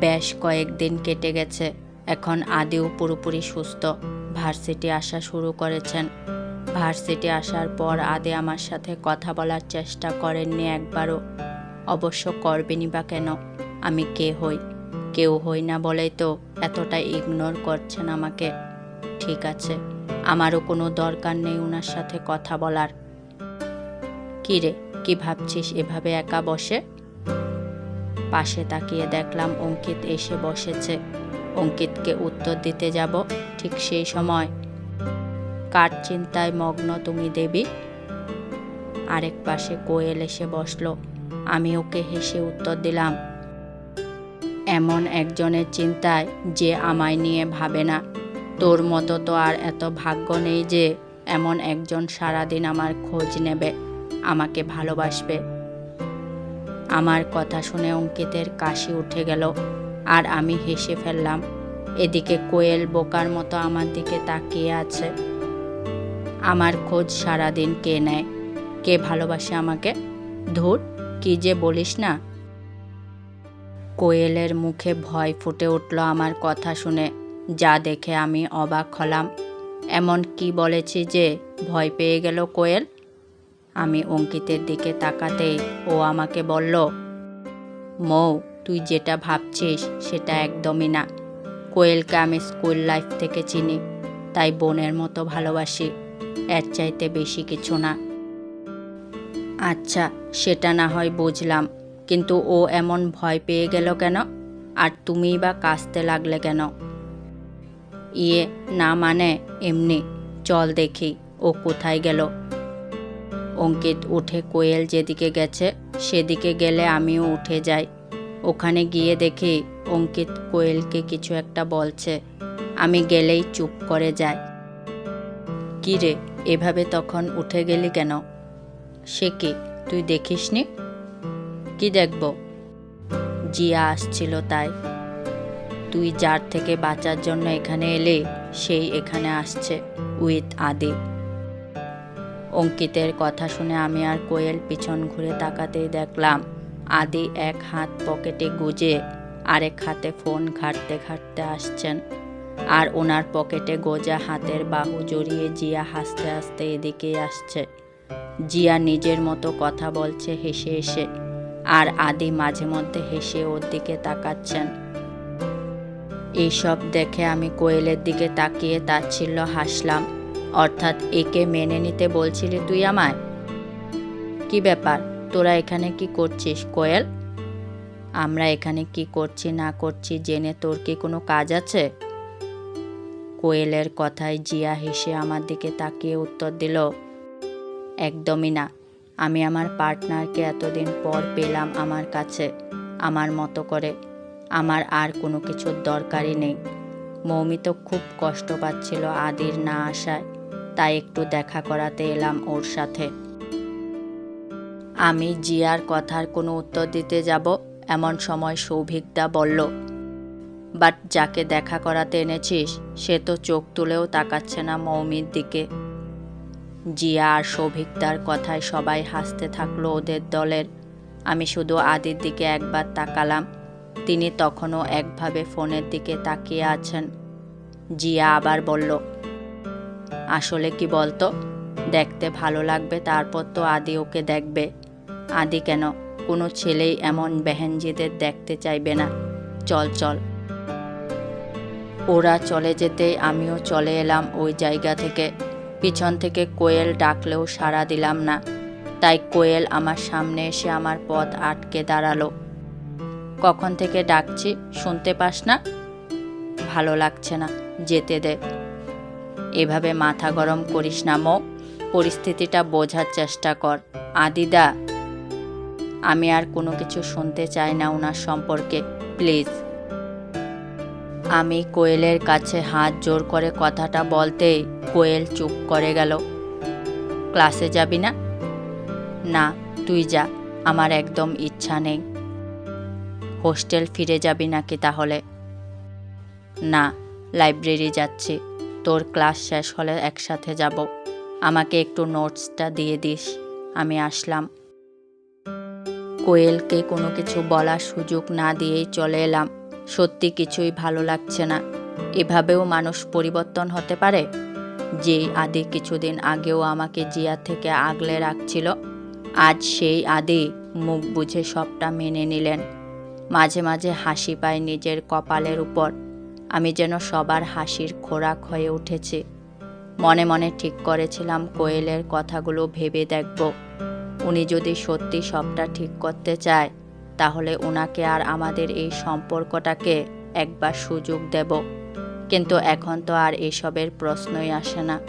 বেশ কয়েকদিন কেটে গেছে। এখন আদেও পুরোপুরি সুস্থ। ভার্সিটি আসা শুরু করেছেন। ভার্সিটি আসার পর আদে আমার সাথে কথা বলার চেষ্টা করেননি একবারও। অবশ্য করবেনই বা কেন? আমি কে হই? কেউ হই না বলেই তো এতটা ইগনোর করছেন আমাকে। ঠিক আছে, আমারও কোনো দরকার নেই ওনার সাথে কথা বলার। কি রে কি ভাবছিস এভাবে একা বসে? পাশে তাকিয়ে দেখলাম অঙ্কিত এসে বসেছে। অঙ্কিতকে উত্তর দিতে যাব ঠিক সেই সময়। কার চিন্তায় মগ্ন তুমি দেবী? আরেক পাশে কোয়েল এসে বসল। আমি ওকে হেসে উত্তর দিলাম, এমন একজনের চিন্তায় যে আমায় নিয়ে ভাবে না। তোর মতো তো আর এত ভাগ্য নেই যে এমন একজন সারাদিন আমার খোঁজ নেবে, আমাকে ভালোবাসবে। আমার কথা শুনে অঙ্কিতের কাশি উঠে গেল, আর আমি হেসে ফেললাম, এদিকে কোয়েল বোকার মতো আমার দিকে তাকিয়ে আছে। আমার খোঁজ সারাদিন কে নেয়? কে ভালোবাসে আমাকে? ধুর, কি যে বলিস না? কোয়েলের মুখে ভয় ফুটে উঠল আমার কথা শুনে, যা দেখে আমি অবাক হলাম। এমন কি বলেছি যে ভয় পেয়ে গেল কোয়েল? আমি অঙ্কিতের দিকে তাকাতেই ও আমাকে বলল, মৌ, তুই যেটা ভাবছিস সেটা একদমই না। কোয়েলকে আমি স্কুল লাইফ থেকে চিনি, তাই বোনের মতো ভালোবাসি, এর চাইতে বেশি কিছু না। আচ্ছা সেটা না হয় বুঝলাম, কিন্তু ও এমন ভয় পেয়ে গেল কেন? আর তুমিই বা কাঁচতে লাগলে কেন? ইয়ে না মানে এমনি, চল দেখি, ও কোথায় গেল? অঙ্কিত উঠে কোয়েল যেদিকে গেছে, সেদিকে গেলে আমিও উঠে যাই। ওখানে গিয়ে দেখি অঙ্কিত কোয়েলকে কিছু একটা বলছে। আমি গেলেই চুপ করে যায় কি রে, এভাবে তখন উঠে গেলি কেন? সে কি? তুই দেখিসনি? কি দেখব? জিয়া আসছিল তাই। তুই যার থেকে বাঁচার জন্য এখানে এলে, সেই এখানে আসছে, উইথ আদি অঙ্কিতের কথা শুনে আমি আর কোয়েল পিছন ঘুরে তাকাতেই দেখলাম, আদি এক হাত পকেটে গুজে, আরেক হাতে ফোন ঘাঁটতে ঘাঁটতে আসছেন। আর ওনার পকেটে গোজা হাতের বাহু জড়িয়ে জিয়া হাসতে হাসতে এদিকেই আসছে। জিয়া নিজের মতো কথা বলছে হেসে হেসে, আর আদি মাঝে মধ্যে হেসে ওর দিকে তাকাচ্ছেন। এইসব দেখে আমি কোয়েলের দিকে তাকিয়ে তাচ্ছিল্য হাসলাম। অর্থাৎ একে মেনে নিতে বলছিলি তুই আমায়? কি ব্যাপার? তোরা এখানে কি করছিস, কোয়েল? আমরা এখানে কি করছি, না করছি, জেনে তোর কি কোনো কাজ আছে? কোয়েলের কথায় জিয়া হেসে আমার দিকে তাকিয়ে উত্তর দিল, একদমই না। আমি আমার পার্টনারকে এতদিন পর পেলাম আমার কাছে, আমার মতো করে। আমার আর কোনো কিছুর দরকারই নেই। মৌমি তো খুব কষ্ট পাচ্ছিল আদির না আসায়। তাই একটু দেখা করাতে এলাম ওর সাথে। আমি জিয়ার কথার কোনো উত্তর দিতে যাব, এমন সময় সৌভিকদা বলল, বাট যাকে দেখা করাতে এনেছিস, সে তো চোখ তুলেও তাকাচ্ছে না মৌমির দিকে। জিয়া আর সৌভিকদার কথায় সবাই হাসতে থাকল ওদের দলের। আমি শুধু আদির দিকে একবার তাকালাম। তিনি তখনও একভাবে ফোনের দিকে তাকিয়ে আছেন। জিয়া আবার বলল আসলে কি বলতো? দেখতে ভালো লাগবে, তারপর তো আদি ওকে দেখবে। আদি কেন? কোনো ছেলেই এমন বেহেনজিদের দেখতে চাইবে না। চল চল। ওরা চলে যেতে আমিও চলে এলাম ওই জায়গা থেকে। পিছন থেকে কোয়েল ডাকলেও সাড়া দিলাম না। তাই কোয়েল আমার সামনে এসে আমার পথ আটকে দাঁড়াল। কখন থেকে ডাকছি, শুনতে পাস না? ভালো লাগছে না। যেতে দে। এভাবে মাথা গরম করিস না মো পরিস্থিতিটা বোঝার চেষ্টা কর। আদিদা, আমি আর কোনো কিছু শুনতে চাই না ওনার সম্পর্কে, প্লিজ। আমি কোয়েলের কাছে হাত জোর করে কথাটা বলতেই কোয়েল চুপ করে গেল। ক্লাসে যাবি না? না, তুই যা, আমার একদম ইচ্ছা নেই। হোস্টেল ফিরে যাবি নাকি তাহলে? না, লাইব্রেরি যাচ্ছি। তোর ক্লাস শেষ হলে একসাথে যাব। আমাকে একটু নোটসটা দিয়ে দিস। আমি আসলাম। কোয়েলকে কোনো কিছু বলার সুযোগ না দিয়েই চলে এলাম। সত্যি কিছুই ভালো লাগছে না। এভাবেও মানুষ পরিবর্তন হতে পারে? যেই আদি কিছুদিন আগেও আমাকে জিয়া থেকে আগলে রাখছিল, আজ সেই আদি মুখ বুঝে সবটা মেনে নিলেন। মাঝে মাঝে হাসি পায় নিজের কপালের উপর। আমি যেন সবার হাসির খোরাক হয়ে উঠেছি। মনে মনে ঠিক করেছিলাম কোয়েলের কথাগুলো ভেবে দেখব। উনি যদি সত্যি সবটা ঠিক করতে চায়, তাহলে ওনাকে আর আমাদের এই সম্পর্কটাকে একবার সুযোগ দেব। কিন্তু এখন তো আর এসবের প্রশ্নই আসে না।